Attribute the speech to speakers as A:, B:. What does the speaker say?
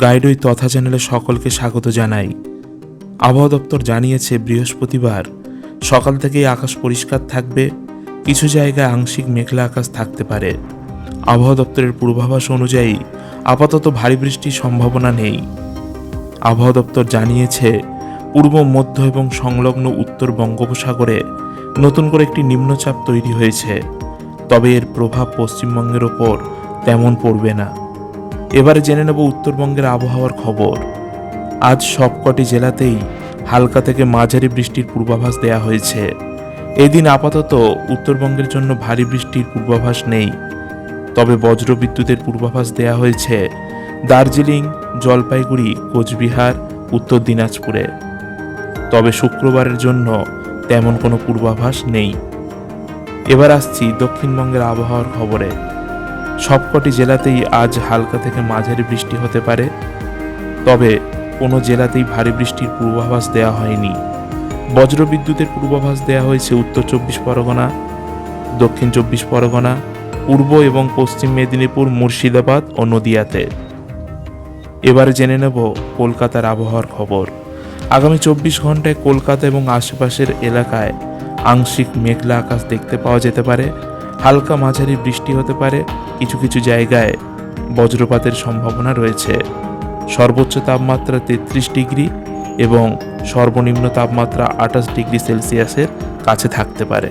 A: গাইডই তথা চ্যানেলে সকলকে স্বাগত জানাই। আবহাওয়া দপ্তর জানিয়েছে, বৃহস্পতিবার সকাল থেকেই আকাশ পরিষ্কার থাকবে, কিছু জায়গায় আংশিক মেঘলা আকাশ থাকতে পারে। আবহাওয়া দপ্তরের পূর্বাভাস অনুযায়ী আপাতত ভারী বৃষ্টির সম্ভাবনা নেই। আবহাওয়া দপ্তর জানিয়েছে, পূর্ব, মধ্য এবং সংলগ্ন উত্তর বঙ্গোপসাগরে নতুন করে একটি নিম্নচাপ তৈরি হয়েছে। তবে এর প্রভাব পশ্চিমবঙ্গের ওপর তেমন পড়বে না। এবারে জেনে নেব উত্তরবঙ্গের আবহাওয়ার খবর। আজ সবকটি জেলাতেই হালকা থেকে মাঝারি বৃষ্টির পূর্বাভাস দেওয়া হয়েছে। এদিন আপাতত উত্তরবঙ্গের জন্য ভারী বৃষ্টির পূর্বাভাস নেই। তবে বজ্রবিদ্যুতের পূর্বাভাস দেওয়া হয়েছে দার্জিলিং, জলপাইগুড়ি, কোচবিহার, উত্তর দিনাজপুরে। তবে শুক্রবারের জন্য তেমন কোনো পূর্বাভাস নেই। এবার আসছি দক্ষিণবঙ্গের আবহাওয়ার খবরে। সবকটি জেলাতেই আজ হালকা থেকে মাঝারি বৃষ্টি হতে পারে। তবে কোনো জেলাতেই ভারী বৃষ্টির পূর্বাভাস দেওয়া হয়নি। বজ্রবিদ্যুতের পূর্বাভাস দেওয়া হয়েছে উত্তর চব্বিশ পরগনা, দক্ষিণ চব্বিশ পরগনা, পূর্ব এবং পশ্চিম মেদিনীপুর, মুর্শিদাবাদ ও নদিয়াতে। এবারে জেনে নেব কলকাতার আবহাওয়ার খবর। আগামী চব্বিশ ঘন্টায় কলকাতা এবং আশেপাশের এলাকায় আংশিক মেঘলা আকাশ দেখতে পাওয়া যেতে পারে। হালকা মাঝারি বৃষ্টি হতে পারে, কিছু কিছু জায়গায় বজ্রপাতের সম্ভাবনা রয়েছে। সর্বোচ্চ তাপমাত্রা তেত্রিশ ডিগ্রি এবং সর্বনিম্ন তাপমাত্রা আঠাশ ডিগ্রি সেলসিয়াসের কাছে থাকতে পারে।